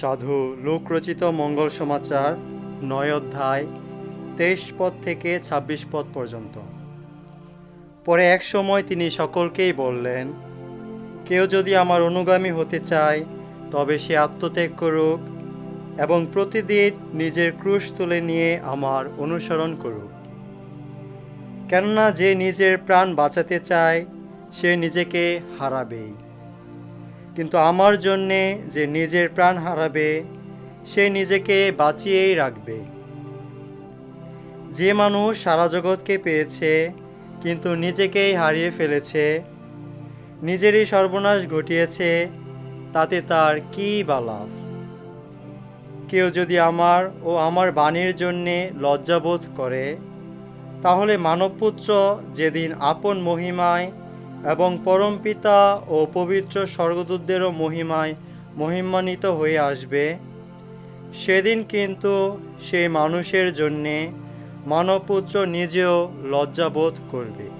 সাধু লোকরচিত মঙ্গল সমাচার, নয় অধ্যায়, তেইশ পদ থেকে ২৬ পদ পর্যন্ত। পরে এক সময় তিনি সকলকেই বললেন, কেউ যদি আমার অনুগামী হতে চায়, তবে সে আত্মত্যাগ করুক এবং প্রতিদিন নিজের ক্রুশ তুলে নিয়ে আমার অনুসরণ করুক। কেননা যে নিজের প্রাণ বাঁচাতে চায়, সে নিজেকে হারাবেই। কিন্তু আমার জন্যে যে নিজের প্রাণ হারাবে, সে নিজেকে বাঁচিয়েই রাখবে। যে মানুষ সারা জগৎকে পেয়েছে, কিন্তু নিজেকেই হারিয়ে ফেলেছে, নিজেরই সর্বনাশ ঘটিয়েছে, তাতে তার কী বা লাভ? কেউ যদি আমার ও আমার বাণীর জন্যে লজ্জাবোধ করে, তাহলে মানবপুত্র যেদিন আপন মহিমায় এবং পরম পিতা ও পবিত্র স্বর্গদূতদেরও মহিমায় মহিমান্বিত হয়ে আসবে। সেদিন কিন্তু সেই মানুষের জন্যে মানবপুত্র নিজেও লজ্জাবোধ করবে।